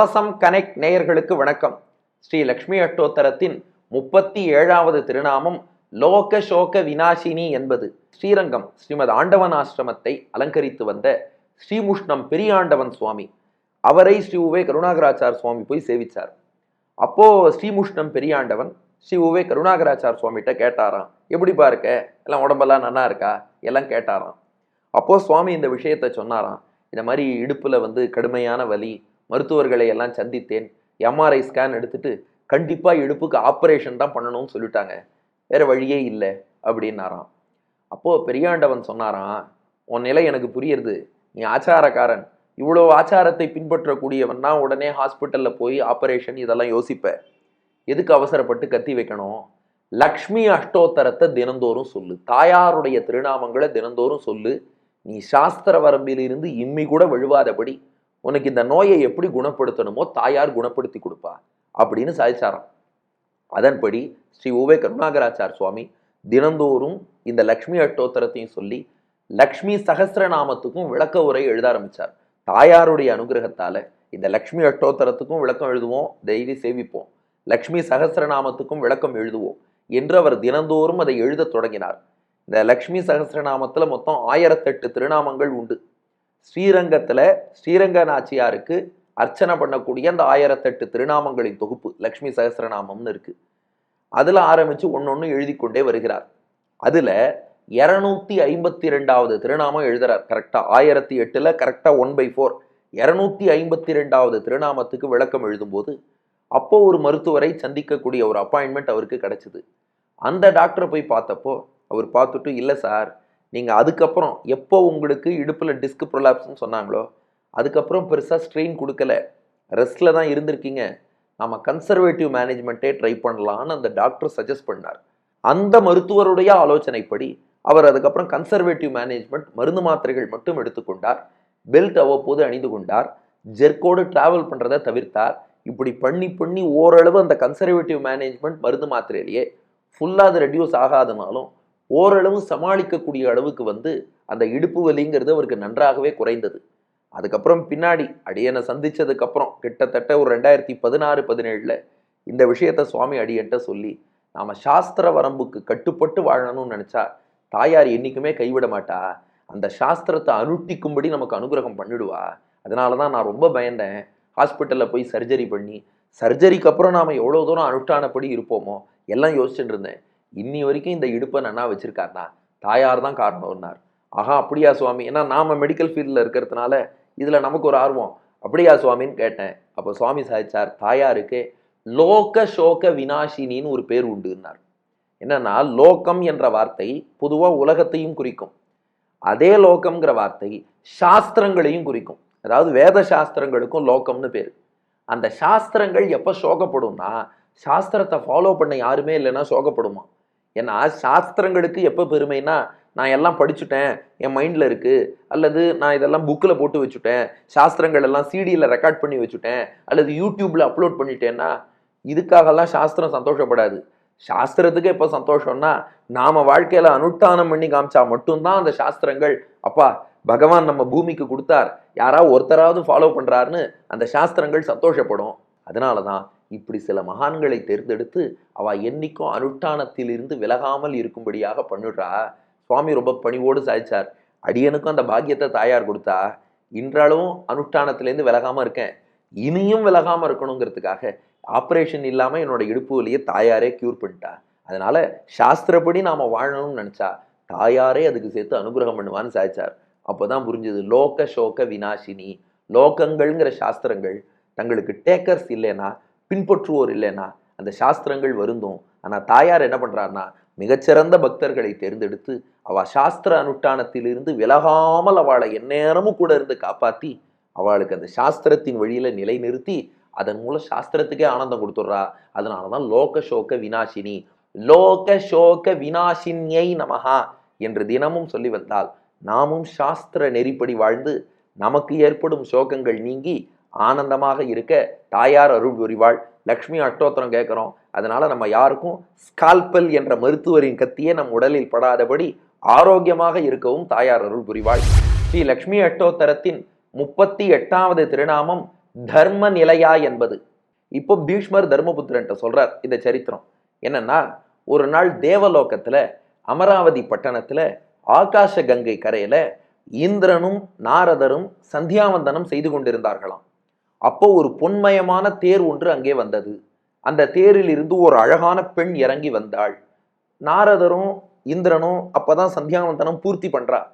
கவசம் கனெக்ட் நேயர்களுக்கு வணக்கம். ஸ்ரீ லக்ஷ்மி அட்டோத்தரத்தின் முப்பத்தி ஏழாவது திருநாமம் லோக சோக வினாசினி என்பது. ஸ்ரீரங்கம் ஸ்ரீமத் ஆண்டவன் ஆசிரமத்தை அலங்கரித்து வந்த ஸ்ரீமுஷ்ணம் பெரியாண்டவன் சுவாமி. அவரை ஸ்ரீ உவே கருணாகராச்சார் சுவாமி போய் சேவிச்சார். அப்போ ஸ்ரீமுஷ்ணம் பெரியாண்டவன் ஸ்ரீ உவே கருணாகராச்சார் சுவாமிகிட்ட கேட்டாராம் எப்படிப்பா இருக்க? எல்லாம் உடம்பெல்லாம் நல்லா இருக்கா? எல்லாம் கேட்டாராம். அப்போ சுவாமி இந்த விஷயத்த சொன்னாராம். இந்த மாதிரி இடுப்பில் வந்து கடுமையான வலி மருத்துவர்களை எல்லாம் சந்தித்தேன் எம்ஆர்ஐ ஸ்கேன் எடுத்துட்டு கண்டிப்பாக இடுப்புக்கு ஆப்ரேஷன் தான் பண்ணணும்னு சொல்லிட்டாங்க. வேற வழியே இல்லை அப்படின்னாராம். அப்போது பெரியாண்டவன் சொன்னாராம் உன் நிலை எனக்கு புரியுறது. நீ ஆச்சாரக்காரன். இவ்வளோ ஆச்சாரத்தை பின்பற்றக்கூடியவன்னா உடனே ஹாஸ்பிட்டலில் போய் ஆப்ரேஷன் இதெல்லாம் யோசிப்ப. எதுக்கு அவசரப்பட்டு கத்தி வைக்கணும்? லக்ஷ்மி அஷ்டோத்தரத்தை தினந்தோறும் சொல்லு. தாயாருடைய திருநாமங்களை தினந்தோறும் சொல்லு. நீ சாஸ்திர வரம்பிலிருந்து இம்மி கூட விழுவாதபடி உனக்கு இந்த நோயை எப்படி குணப்படுத்தணுமோ தாயார் குணப்படுத்தி கொடுப்பா அப்படின்னு சாதிச்சாராம் அதன்படி ஸ்ரீ உவே கருணாகராச்சார் சுவாமி தினந்தோறும் இந்த லக்ஷ்மி அட்டோத்தரத்தையும் சொல்லி லக்ஷ்மி சகசிரநாமத்துக்கும் விளக்க உரை எழுத ஆரம்பிச்சார். தாயாருடைய அனுகிரகத்தால் இந்த லக்ஷ்மி அட்டோத்தரத்துக்கும் விளக்கம் எழுதுவோம் டெய்லி சேவிப்போம். லக்ஷ்மி சகசிரநாமத்துக்கும் விளக்கம் எழுதுவோம் என்று அவர் தினந்தோறும் அதை எழுதத் தொடங்கினார். இந்த லக்ஷ்மி சகசிரநாமத்தில் மொத்தம் ஆயிரத்தெட்டு திருநாமங்கள் உண்டு. ஸ்ரீரங்கத்தில் ஸ்ரீரங்க நாச்சியாருக்கு அர்ச்சனை பண்ணக்கூடிய அந்த ஆயிரத்தெட்டு திருநாமங்களின் தொகுப்பு லக்ஷ்மி சகஸ்ரநாமம்னு இருக்கு. ஆரம்பித்து ஒன்று ஒன்று எழுதி கொண்டே வருகிறார். அதில் இரநூத்தி ஐம்பத்தி ரெண்டாவது திருநாமம் எழுதுறார். கரெக்டாக ஆயிரத்தி எட்டில் கரெக்டாக ஒன் பை ஃபோர் இரநூத்தி ஐம்பத்தி ரெண்டாவது திருநாமத்துக்கு விளக்கம் எழுதும்போது அப்போ ஒரு மருத்துவரை சந்திக்கக்கூடிய ஒரு அப்பாயின்மெண்ட் அவருக்கு கிடச்சிது. அந்த டாக்டரை போய் பார்த்தப்போ அவர் பார்த்துட்டு இல்லை சார் நீங்கள் அதுக்கப்புறம் எப்போ உங்களுக்கு இடுப்பில் டிஸ்க் ப்ரொலாப்ஸ்னு சொன்னாங்களோ அதுக்கப்புறம் பெருசாக ஸ்ட்ரெயின் கொடுக்கல. ரெஸ்ட்டில் தான் இருந்திருக்கீங்க. நம்ம கன்சர்வேட்டிவ் மேனேஜ்மெண்ட்டே ட்ரை பண்ணலான்னு அந்த டாக்டர் சஜஸ்ட் பண்ணார். அந்த மருத்துவருடைய ஆலோசனைப்படி அவர் அதுக்கப்புறம் கன்சர்வேட்டிவ் மேனேஜ்மெண்ட் மருந்து மாத்திரைகள் மட்டும் எடுத்துக்கொண்டார் பெல்ட் அவ்வப்போது அணிந்து கொண்டார். ஜெர்க்கோடு டிராவல் பண்ணுறதை தவிர்த்தார். இப்படி பண்ணி பண்ணி ஓரளவு அந்த கன்சர்வேட்டிவ் மேனேஜ்மெண்ட் மருந்து மாத்திரையிலேயே ஃபுல்லாக அது ரெடியூஸ் ஆகாதனாலும் ஓரளவு சமாளிக்கக்கூடிய அளவுக்கு வந்து அந்த இடுப்பு வலிங்கிறது அவருக்கு நன்றாகவே குறைந்தது. அதுக்கப்புறம் பின்னாடி அடியனை சந்தித்ததுக்கப்புறம் கிட்டத்தட்ட ஒரு ரெண்டாயிரத்தி பதினாறு பதினேழில் இந்த விஷயத்த சுவாமி அடியன்ட்ட சொல்லி நாம சாஸ்திர வரம்புக்கு கட்டுப்பட்டு வாழணும்னு நினச்சா தாயார் என்றைக்குமே கைவிட மாட்டா. அந்த சாஸ்திரத்தை அனுட்டிக்கும்படி நமக்கு அனுகிரகம் பண்ணிடுவா. அதனால தான் நான் ரொம்ப பயந்தேன். ஹாஸ்பிட்டலில் போய் சர்ஜரி பண்ணி சர்ஜரிக்கு அப்புறம் நாம் எவ்வளோ தூரம் அனுஷ்டானப்படி இருப்போமோ எல்லாம் யோசிச்சுட்டு இருந்தேன். இன்னி வரைக்கும் இந்த இடுப்பை நன்னா வச்சிருக்காருனா தாயார் தான் காரணம்னார். ஆஹா அப்படியா சுவாமி. ஏன்னா நாம மெடிக்கல் ஃபீல்டில் இருக்கிறதுனால இதில் நமக்கு ஒரு ஆர்வம். அப்படியா சுவாமின்னு கேட்டேன். அப்போ சுவாமி சாதிச்சார் தாயாருக்கு லோக சோக வினாசினின்னு ஒரு பேர் உண்டுன்னார். என்னன்னா லோகம் என்ற வார்த்தை பொதுவாக உலகத்தையும் குறிக்கும். அதே லோகம்ங்கிற வார்த்தை சாஸ்திரங்களையும் குறிக்கும். அதாவது வேத சாஸ்திரங்களுக்கும் லோகம்னு பேர். அந்த சாஸ்திரங்கள் எப்போ சோகப்படும்னா சாஸ்திரத்தை ஃபாலோ பண்ண யாருமே இல்லைன்னா சோகப்படுமா? ஏன்னா சாஸ்திரங்களுக்கு எப்போ பெருமைனா நான் எல்லாம் படிச்சுட்டேன் என் மைண்டில் இருக்குது அல்லது நான் இதெல்லாம் புக்கில் போட்டு வச்சுட்டேன் சாஸ்திரங்கள் எல்லாம் சிடியில் ரெக்கார்ட் பண்ணி வச்சுட்டேன் அல்லது யூடியூப்பில் அப்லோட் பண்ணிட்டேன்னா இதுக்காகலாம் சாஸ்திரம் சந்தோஷப்படாது. சாஸ்திரத்துக்கு எப்போ சந்தோஷம்னா நாம் வாழ்க்கையில் அனுஷ்டானம் பண்ணி காமிச்சா மட்டும்தான் அந்த சாஸ்திரங்கள் அப்பா பகவான் நம்ம பூமிக்கு கொடுத்தார் யாராவது ஒருத்தராவது ஃபாலோ பண்ணுறாருன்னு அந்த சாஸ்திரங்கள் சந்தோஷப்படும். அதனால தான் இப்படி சில மகான்களை தேர்ந்தெடுத்து அவ என்னைக்கும் அனுஷ்டானத்திலிருந்து விலகாமல் இருக்கும்படியாக பண்ணிடுறா. சுவாமி ரொம்ப பணிவோடு சாதிச்சார். அடியனுக்கும் அந்த பாக்கியத்தை தாயார் கொடுத்தா இன்றளவும் அனுஷ்டானத்திலேருந்து விலகாமல் இருக்கேன். இனியும் விலகாமல் இருக்கணுங்கிறதுக்காக ஆப்ரேஷன் இல்லாமல் என்னோட இடுப்பு வலியை தாயாரே கியூர் பண்ணிட்டா. அதனால சாஸ்திரப்படி நாம் வாழணும்னு நினச்சா தாயாரே அதுக்கு சேர்த்து அனுகிரகம் பண்ணுவான்னு சாதிச்சார். அப்போதான் புரிஞ்சது லோக சோக வினாசினி லோகங்கள்ங்கிற சாஸ்திரங்கள் தங்களுக்கு டேக்கர்ஸ் இல்லைன்னா பின்பற்றுவோர் இல்லைன்னா அந்த சாஸ்திரங்கள் வருந்தும். ஆனால் தாயார் என்ன பண்ணுறாருன்னா மிகச்சிறந்த பக்தர்களை தேர்ந்தெடுத்து அவ சாஸ்திர அனுஷ்டானத்திலிருந்து விலகாமல் அவளை எந்நேரமும் கூட இருந்து காப்பாற்றி அவளுக்கு அந்த சாஸ்திரத்தின் வழியில் நிலைநிறுத்தி அதன் மூலம் சாஸ்திரத்துக்கே ஆனந்தம் கொடுத்துட்றா. அதனாலதான் லோக சோக வினாசினி லோக சோக வினாசினியை நமஹா என்று தினமும் சொல்லி வந்தால் நாமும் சாஸ்திர நெறிப்படி வாழ்ந்து நமக்கு ஏற்படும் சோகங்கள் நீங்கி ஆனந்தமாக இருக்க தாயார் அருள் புரிவாள். லக்ஷ்மி அஷ்டோத்திரம் கேட்குறோம். அதனால நம்ம யாருக்கும் ஸ்கால்பல் என்ற மருத்துவரின் கத்தியே நம் உடலில் படாதபடி ஆரோக்கியமாக இருக்கவும் தாயார் அருள் புரிவாள். ஸ்ரீ லக்ஷ்மி அஷ்டோத்தரத்தின் முப்பத்தி எட்டாவது திருநாமம் தர்ம நிலையா என்பது. இப்போ பீஷ்மர் தர்மபுத்திரன்ட்ட சொல்றார் இந்த சரித்திரம். என்னன்னா ஒரு நாள் தேவலோகத்துல அமராவதி பட்டணத்துல ஆகாஷ கங்கை கரையில இந்திரனும் நாரதரும் சந்தியாவந்தனம் செய்து கொண்டிருந்தார்களாம். அப்போ ஒரு பொன்மயமான தேர் ஒன்று அங்கே வந்தது. அந்த தேரில் இருந்து ஒரு அழகான பெண் இறங்கி வந்தாள். நாரதரும் இந்திரனும் அப்பதான் சந்தியாவந்தனம் பூர்த்தி பண்றா.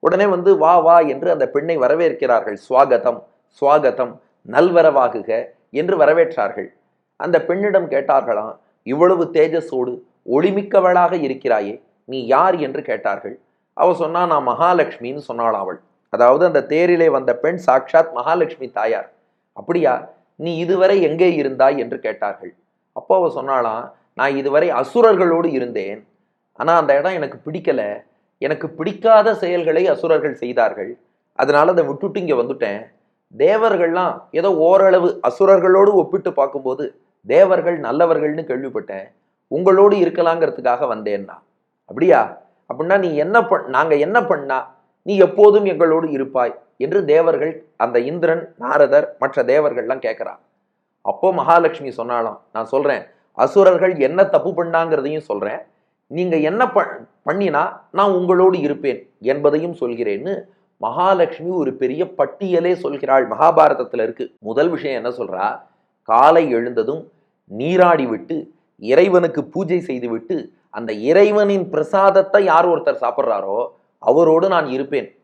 உடனே வந்து வா வா என்று அந்த பெண்ணை வரவேற்கிறார்கள். சுவாகதம் சுவாகதம் நல்வரவாகுக என்று வரவேற்றார்கள். அந்த பெண்ணிடம் கேட்டார்களாம் இவ்வளவு தேஜஸோடு ஒளிமிக்கவளாக இருக்கிறாயே நீ யார்? என்று கேட்டார்கள். அவ சொன்னா நான் மகாலட்சுமின்னு சொன்னாள் அவள். அதாவது அந்த தேரிலே வந்த பெண் சாக்ஷாத் மகாலட்சுமி தாயார். அப்படியா? நீ இதுவரை எங்கே இருந்தாய் என்று கேட்டார்கள். அப்போ அவ சொன்னாலாம் நான் இதுவரை அசுரர்களோடு இருந்தேன். ஆனால் அந்த இடம் எனக்கு பிடிக்கல. எனக்கு பிடிக்காத செயல்களை அசுரர்கள் செய்தார்கள். அதனால் அதை விட்டுட்டு இங்கே வந்துட்டேன். தேவர்கள்லாம் ஏதோ ஓரளவு அசுரர்களோடு ஒப்பிட்டு பார்க்கும்போது தேவர்கள் நல்லவர்கள்னு கேள்விப்பட்டேன். உங்களோடு இருக்கலாங்கிறதுக்காக வந்தேன்னா. அப்படியா? அப்படின்னா நீ என்ன பண் நாங்கள் என்ன பண்ணா? நீ எப்போதும் எங்களோடு இருப்பாய். என்று தேவர்கள் அந்த இந்திரன் நாரதர் மற்ற தேவர்கள்லாம் கேட்குறான். அப்போ மகாலட்சுமி சொன்னாலும் நான் சொல்கிறேன் அசுரர்கள் என்ன தப்பு பண்ணாங்கிறதையும் சொல்கிறேன் நீங்கள் என்ன ப- பண்ணினா நான் உங்களோடு இருப்பேன் என்பதையும் சொல்கிறேன்னு மகாலட்சுமி ஒரு பெரிய பட்டியலே சொல்கிறாள். மகாபாரதத்தில் இருக்கு. முதல் விஷயம் என்ன சொல்கிறா காலை எழுந்ததும் நீராடி விட்டு இறைவனுக்கு பூஜை செய்துவிட்டு அந்த இறைவனின் பிரசாதத்தை யார் ஒருத்தர் சாப்பிட்றாரோ அவரோடு நான் இருப்பேன்.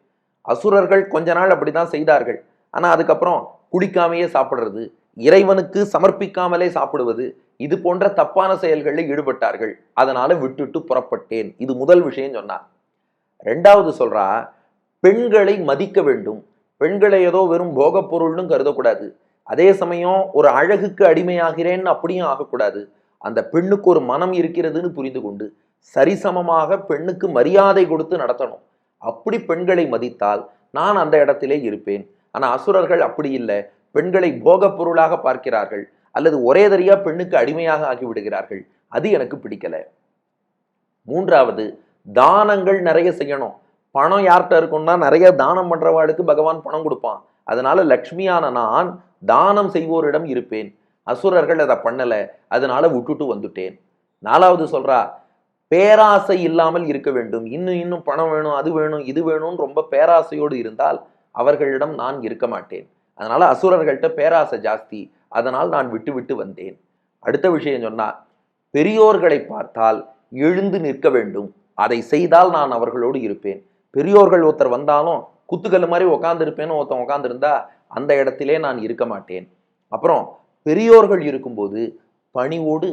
அசுரர்கள் கொஞ்ச நாள் அப்படிதான் செய்தார்கள். ஆனால் அதுக்கப்புறம் குடிக்காமையே சாப்பிடுறது இறைவனுக்கு சமர்ப்பிக்காமலே சாப்பிடுவது இது போன்ற தப்பான செயல்களில் ஈடுபட்டார்கள். அதனால விட்டுட்டு புறப்பட்டேன். இது முதல் விஷயம் சொன்னார். ரெண்டாவது சொல்றா பெண்களை மதிக்க வேண்டும். பெண்களை ஏதோ வெறும் போகப் பொருள்னு கருதக்கூடாது. அதே சமயம் ஒரு அழகுக்கு அடிமையாகிறேன்னு அப்படியும் ஆகக்கூடாது. அந்த பெண்ணுக்கு ஒரு மனம் இருக்கிறதுன்னு புரிந்து கொண்டு சரிசமமாக பெண்ணுக்கு மரியாதை கொடுத்து நடத்தணும். அப்படி பெண்களை மதித்தால் நான் அந்த இடத்திலே இருப்பேன். ஆனால் அசுரர்கள் அப்படி இல்லை. பெண்களை போகப் பொருளாக பார்க்கிறார்கள். அல்லது ஒரே தரியா பெண்ணுக்கு அடிமையாக ஆகிவிடுகிறார்கள். அது எனக்கு பிடிக்கல. மூன்றாவது தானங்கள் நிறைய செய்யணும். பணம் யார்கிட்ட இருக்கும்னா நிறைய தானம் பண்றவாளுக்கு பகவான் பணம் கொடுப்பான். அதனால லக்ஷ்மியான நான் தானம் செய்வோரிடம் இருப்பேன். அசுரர்கள் அதை பண்ணலை. அதனால விட்டுட்டு வந்துட்டேன். நாலாவது சொல்றா பேராசை இல்லாமல் இருக்க வேண்டும். இன்னும் இன்னும் பணம் வேணும் அது வேணும் இது வேணும்னு ரொம்ப பேராசையோடு இருந்தால் அவர்களிடம் நான் இருக்க மாட்டேன். அதனால அசுரர்கள்ட்ட பேராசை ஜாஸ்தி. அதனால் நான் விட்டு விட்டு வந்தேன். அடுத்த விஷயம் சொன்னா பெரியோர்களை பார்த்தால் எழுந்து நிற்க வேண்டும். அதை செய்தால் நான் அவர்களோடு இருப்பேன். பெரியோர்கள் ஒருத்தர் வந்தாலும் குத்துக்கல் மாதிரி உட்காந்துருப்பேன்னு ஒருத்தன் உட்காந்துருந்தா அந்த இடத்திலே நான் இருக்க மாட்டேன். அப்புறம் பெரியோர்கள் இருக்கும்போது பணிவோடு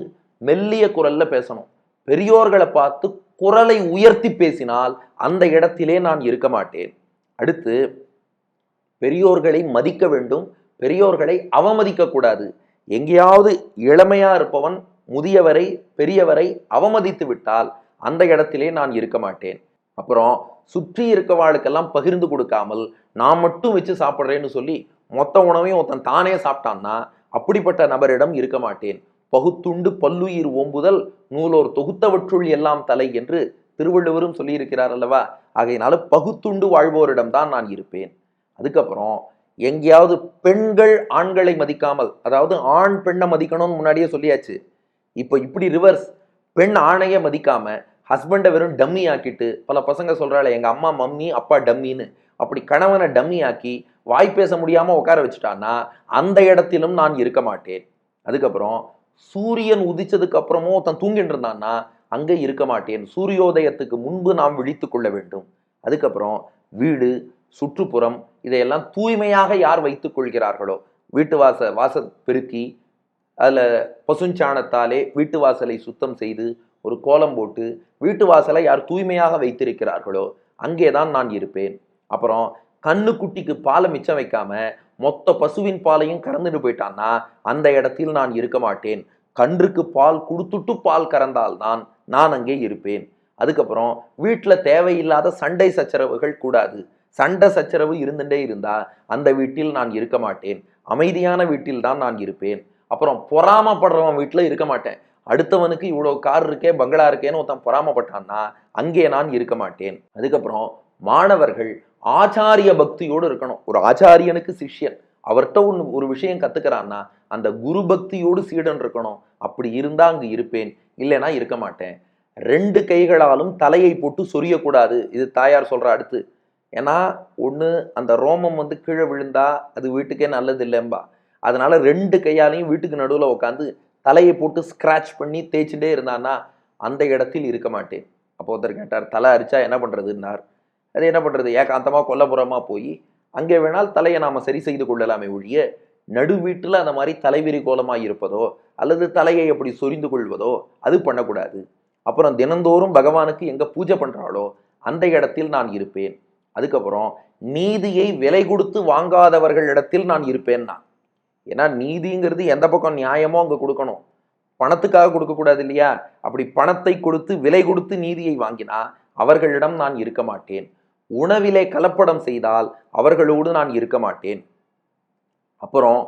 மெல்லிய குரல்ல பேசணும். பெரியோர்களை பார்த்து குரலை உயர்த்தி பேசினால் அந்த இடத்திலே நான் இருக்க மாட்டேன். அடுத்து பெரியோர்களை மதிக்க வேண்டும். பெரியோர்களை அவமதிக்க கூடாது. எங்கேயாவது இளமையா இருப்பவன் முதியவரை பெரியவரை அவமதித்து விட்டால் அந்த இடத்திலே நான் இருக்க மாட்டேன். அப்புறம் சுற்றி இருக்கவாளுக்கெல்லாம் பகிர்ந்து கொடுக்காமல் நான் மட்டும் வச்சு சாப்பிட்றேன்னு சொல்லி மொத்த உணவையும் ஒருத்தன் தானே சாப்பிட்டான்னா அப்படிப்பட்ட நபரிடம் இருக்க மாட்டேன். பகுத்துண்டு பல்லுயிர் ஓம்புதல் நூலோர் தொகுத்தவற்றுள் எல்லாம் தலை என்று திருவள்ளுவரும் சொல்லியிருக்கிறார் அல்லவா? ஆகையினால பகுத்துண்டு வாழ்வோரிடம்தான் நான் இருப்பேன். அதுக்கப்புறம் எங்கேயாவது பெண்கள் ஆண்களை மதிக்காமல் அதாவது ஆண் பெண்ணை மதிக்கணும்னு முன்னாடியே சொல்லியாச்சு. இப்போ இப்படி ரிவர்ஸ் பெண் ஆணைய மதிக்காம ஹஸ்பண்டை வெறும் டம்மி ஆக்கிட்டு பல பசங்க சொல்றாள் எங்க அம்மா மம்மி அப்பா டம்மின்னு அப்படி கணவனை டம்மி ஆக்கி வாய் பேச முடியாம உட்கார வச்சுட்டான்னா அந்த இடத்திலும் நான் இருக்க மாட்டேன். அதுக்கப்புறம் சூரியன் உதிச்சதுக்கு அப்புறமோ ஒருத்தன் தூங்கிட்டு இருந்தான்னா அங்கே இருக்க மாட்டேன். சூரியோதயத்துக்கு முன்பு நாம் விழித்து கொள்ள வேண்டும். அதுக்கப்புறம் வீடு சுற்றுப்புறம் இதையெல்லாம் தூய்மையாக யார் வைத்துக் கொள்கிறார்களோ? வீட்டு வாச வாச பெருக்கி அதில் பசுஞ்சாணத்தாலே வீட்டு வாசலை சுத்தம் செய்து ஒரு கோலம் போட்டு வீட்டு வாசலை யார் தூய்மையாக வைத்திருக்கிறார்களோ அங்கே தான் நான் இருப்பேன். அப்புறம் கண்ணு குட்டிக்கு பாலை மிச்சம் வைக்காம மொத்த பசுவின் பாலையும் கறந்துட்டு போயிட்டான்னா அந்த இடத்தில் நான் இருக்க மாட்டேன். கன்றுக்கு பால் கொடுத்துட்டு பால் கறந்தால்தான் நான் அங்கே இருப்பேன். அதுக்கப்புறம் வீட்டில் தேவையில்லாத சண்டை சச்சரவுகள் கூடாது. சண்டை சச்சரவு இருந்துட்டே இருந்தா அந்த வீட்டில் நான் இருக்க மாட்டேன். அமைதியான வீட்டில் தான் நான் இருப்பேன். அப்புறம் பொறாமப்படுறவன் வீட்டில் இருக்க மாட்டேன். அடுத்தவனுக்கு இவ்வளோ கார் இருக்கே பங்களா இருக்கேன்னு ஒருத்தன் பொறாமப்பட்டான்னா அங்கே நான் இருக்க மாட்டேன். அதுக்கப்புறம் மாணவர்கள் ஆச்சாரிய பக்தியோடு இருக்கணும். ஒரு ஆச்சாரியனுக்கு சிஷ்யன். அவர்கிட்ட ஒன்று ஒரு விஷயம் கத்துக்கிறான்னா அந்த குரு பக்தியோடு சீடன் இருக்கணும். அப்படி இருந்தா அங்கு இருப்பேன். இல்லைன்னா இருக்க மாட்டேன். ரெண்டு கைகளாலும் தலையை போட்டு சொரியக்கூடாது. இது தாயார் சொல்ற அடுத்து. ஏன்னா ஒன்று அந்த ரோமம் வந்து கீழே விழுந்தா அது வீட்டுக்கே நல்லது இல்லைம்பா அதனால ரெண்டு கையாலையும் வீட்டுக்கு நடுவில் உட்காந்து தலையை போட்டு ஸ்க்ராட்ச் பண்ணி தேய்ச்சிட்டே இருந்தான்னா அந்த இடத்தில் இருக்க மாட்டேன். அப்போ ஒருத்தர் கேட்டார் தலை அரிச்சா என்ன பண்ணுறதுன்னார் அது என்ன பண்ணுறது ஏகாந்தமாக கொல்லப்புறமாக போய் அங்கே வேணால் தலையை நாம் சரி செய்து கொள்ளலாமே ஒழிய நடு வீட்டில் அந்த மாதிரி தலைவிரி கோலமாக இருப்பதோ அல்லது தலையை அப்படி சொரிந்து கொள்வதோ அது பண்ணக்கூடாது. அப்புறம் தினந்தோறும் பகவானுக்கு எங்கே பூஜை பண்ணுறாளோ அந்த இடத்தில் நான் இருப்பேன். அதுக்கப்புறம் நீதியை விலை கொடுத்து வாங்காதவர்களிடத்தில் நான் இருப்பேன் நான். ஏன்னா நீதிங்கிறது எந்த பக்கம் நியாயமோ அங்கே கொடுக்கணும். பணத்துக்காக கொடுக்கக்கூடாது இல்லையா? அப்படி பணத்தை கொடுத்து விலை கொடுத்து நீதியை வாங்கினா அவர்களிடம் நான் இருக்க மாட்டேன். உணவிலே கலப்படம் செய்தால் அவர்களோடு நான் இருக்க மாட்டேன். அப்புறம்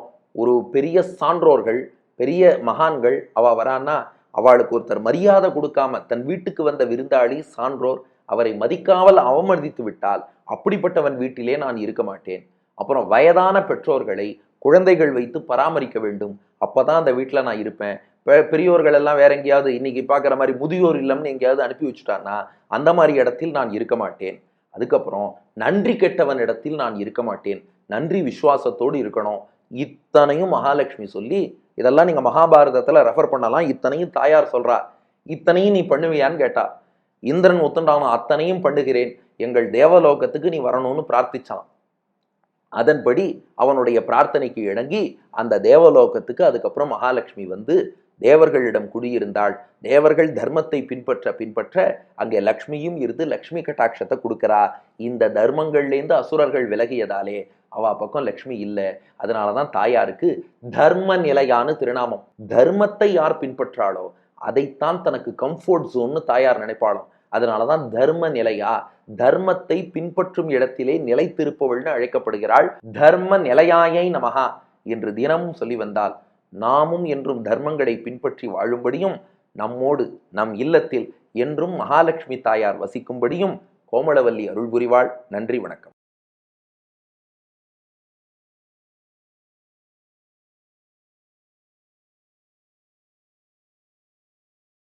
ஒரு பெரிய சான்றோர்கள் பெரிய மகான்கள் அவ வரான்னா அவளுக்கு ஒருத்தர் மரியாதை கொடுக்காம தன் வீட்டுக்கு வந்த விருந்தாளி சான்றோர் அவரை மதிக்காமல் அவமதித்து விட்டால் அப்படிப்பட்டவன் வீட்டிலே நான் இருக்க மாட்டேன். அப்புறம் வயதான பெற்றோர்களை குழந்தைகள் வைத்து பராமரிக்க வேண்டும். அப்போதான் அந்த வீட்டில் நான் இருப்பேன். பெரியோர்கள் எல்லாம் வேற எங்கேயாவது இன்னைக்கு பார்க்குற மாதிரி முதியோர் இல்லம்னு எங்கேயாவது அனுப்பி வச்சுட்டான்னா அந்த மாதிரி இடத்தில் நான் இருக்க மாட்டேன். அதுக்கப்புறம் நன்றி கெட்டவன் இடத்தில் நான் இருக்க மாட்டேன். நன்றி விசுவாசத்தோடு இருக்கணும். இத்தனையும் மகாலட்சுமி சொல்லி இதெல்லாம் நீங்கள் மகாபாரதத்தில் ரெஃபர் பண்ணலாம். இத்தனையும் தாயார் சொல்கிறா இத்தனையும் நீ பண்ணுவியான்னு கேட்டா இந்திரன் ஒத்துண்டான அத்தனையும் பண்ணுகிறேன். எங்கள் தேவலோகத்துக்கு நீ வரணும்னு பிரார்த்திச்சான். அதன்படி அவனுடைய பிரார்த்தனைக்கு இணங்கி அந்த தேவலோகத்துக்கு அதுக்கப்புறம் மகாலட்சுமி வந்து தேவர்களிடம் குடியிருந்தாள். தேவர்கள் தர்மத்தை பின்பற்ற பின்பற்ற அங்கே லக்ஷ்மியும் இருந்து லக்ஷ்மி கட்டாட்சத்தை கொடுக்குறா. இந்த தர்மங்கள்லேருந்து அசுரர்கள் விலகியதாலே அவ பக்கம் லக்ஷ்மி இல்லை. அதனாலதான் தாயாருக்கு தர்ம நிலையான திருநாமம். தர்மத்தை யார் பின்பற்றாளோ அதைத்தான் தனக்கு கம்ஃபோர்ட் ஜோன்னு தாயார் நினைப்பாளோ அதனாலதான் தர்ம நிலையா தர்மத்தை பின்பற்றும் இடத்திலே நிலைத்திருப்பவள்னு அழைக்கப்படுகிறாள். தர்ம நிலையாயை நமகா என்று தினமும் சொல்லி வந்தாள். நாமும் என்றும் தர்மங்களை பின்பற்றி வாழும்படியும் நம்மோடு நம் இல்லத்தில் என்றும் மகாலட்சுமி தாயார் வசிக்கும்படியும் கோமளவல்லி அருள் புரிவாள் நன்றி வணக்கம்.